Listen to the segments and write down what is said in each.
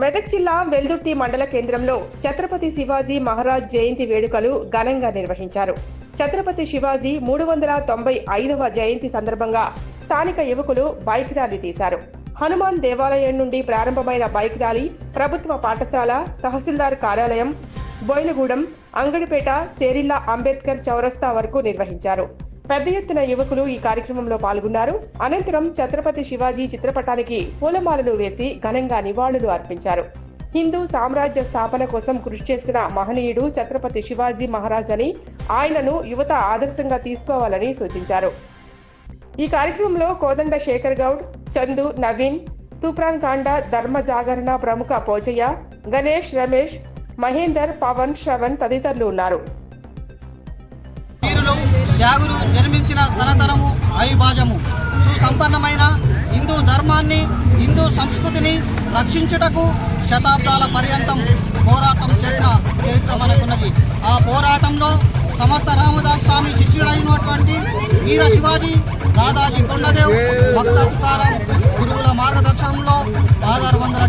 మెదక్ జిల్లా వెల్దుర్తి మండల కేంద్రంలో ఛత్రపతి శివాజీ మహారాజ్ జయంతి వేడుకలు ఘనంగా నిర్వహించారు. ఛత్రపతి శివాజీ మూడు వందల తొంభై ఐదవ జయంతి సందర్భంగా స్థానిక యువకులు బైక్ ర్యాలీ తీశారు. హనుమాన్ దేవాలయం నుండి ప్రారంభమైన బైక్ ర్యాలీ ప్రభుత్వ పాఠశాల తహసీల్దార్ కార్యాలయం బోయినగూడెం అంగడిపేట సేరిల్లా అంబేద్కర్ చౌరస్తా వరకు నిర్వహించారు. పెద్ద ఎత్తున యువకులు ఈ కార్యక్రమంలో పాల్గొన్నారు. అనంతరం ఛత్రపతి శివాజీ చిత్రపటానికి పూలమాలలు వేసి ఘనంగా నివాళులు అర్పించారు. హిందూ సామ్రాజ్య స్థాపన కోసం కృషి చేసిన మహనీయుడు ఛత్రపతి శివాజీ మహారాజ్ అని ఆయనను యువత ఆదర్శంగా తీసుకోవాలని సూచించారు. ఈ కార్యక్రమంలో కోదండ శేఖర్ గౌడ్ చందు నవీన్ తూప్రాన్ కాండ ధర్మ జాగరణ ప్రముఖ పోచయ్య గణేష్ రమేష్ మహేందర్ పవన్ శ్రవణ్ తదితరులు ఉన్నారు. త్యాగులు జన్మించిన సనాతనము అవిభాజము సుసంపన్నమైన హిందూ ధర్మాన్ని హిందూ సంస్కృతిని రక్షించుటకు శతాబ్దాల పర్యంతం పోరాటం చేసిన చరిత్ర మనకున్నది. ఆ పోరాటంలో సమర్థ రామదాస్ స్వామి శిష్యుడైనటువంటి వీర శివాజీ దాదాజీ కొండదేవ్ భక్త తుకారాం గురువుల మార్గదర్శనంలో ఆధార వందల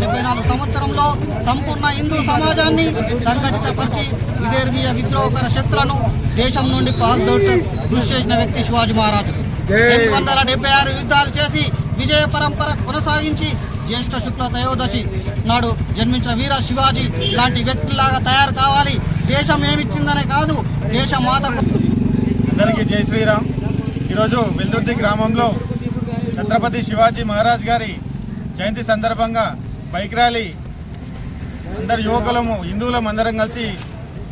సంవత్సరంలో సంపూర్ణ హిందూ సమాజాన్ని సంఘటితపరిచి విదేర్మీయ విద్రోహకర శక్తులను దేశం నుండి పాల్గొట్టు కృషి చేసిన వ్యక్తి శివాజీ మహారాజు. రెండు వందల డెబ్బై ఆరు యుద్ధాలు చేసి విజయ పరంపర కొనసాగించి జ్యేష్ఠ శుక్ల త్రయోదశి నాడు జన్మించిన వీర శివాజీ లాంటి వ్యక్తులాగా తయారు కావాలి. దేశం ఏమిచ్చిందనే కాదు దేశ మాతకు. అందరికీ జై శ్రీరామ్. ఈరోజు వెల్దుర్తి గ్రామంలో ఛత్రపతి శివాజీ మహారాజ్ గారి జయంతి సందర్భంగా బైక్ ర్యాలీ అందరు యువకులము హిందువులం అందరం కలిసి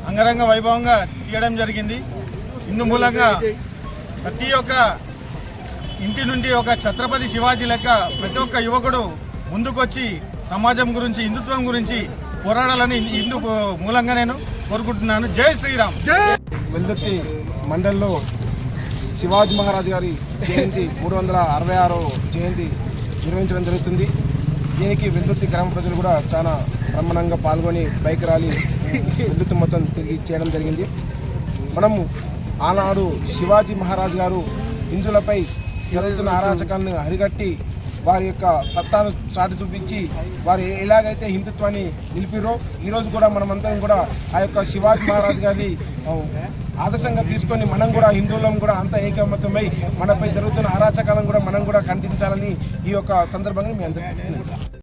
అంగరంగ వైభవంగా తీయడం జరిగింది. ఇందు మూలంగా ప్రతి ఒక్క ఇంటి నుండి ఒక ఛత్రపతి శివాజీ లెక్క ప్రతి ఒక్క యువకుడు ముందుకొచ్చి సమాజం గురించి హిందుత్వం గురించి పోరాడాలని ఇందు మూలంగా నేను కోరుకుంటున్నాను. జై శ్రీరామ్. వెల్దుర్తి మండల్లో శివాజీ మహారాజ్ గారి జయంతి మూడు వందల అరవై ఆరో జయంతి నిర్వహించడం జరుగుతుంది. దీనికి వెల్దుర్తి గ్రామ ప్రజలు కూడా చాలా బ్రహ్మణంగా పాల్గొని బైక్ ర్యాలీ వెల్దుర్తి మొత్తం తిరిగి చేయడం జరిగింది. మనము ఆనాడు శివాజీ మహారాజ్ గారు హిందువులపై జరుగుతున్న అరాచకాలను అరిగట్టి వారి యొక్క సత్తాను చాటి చూపించి వారు ఎలాగైతే హిందుత్వాన్ని నిలిపిరో ఈరోజు కూడా మనమందరం కూడా ఆ యొక్క శివాజీ మహారాజ్ గారి ఆదర్శంగా తీసుకొని మనం కూడా హిందువులం కూడా అంత ఏకమతమై మనపై జరుగుతున్న అరాచకాలను కూడా మనం కూడా ఖండించాలని ఈ యొక్క సందర్భంగా మీ అందరికీ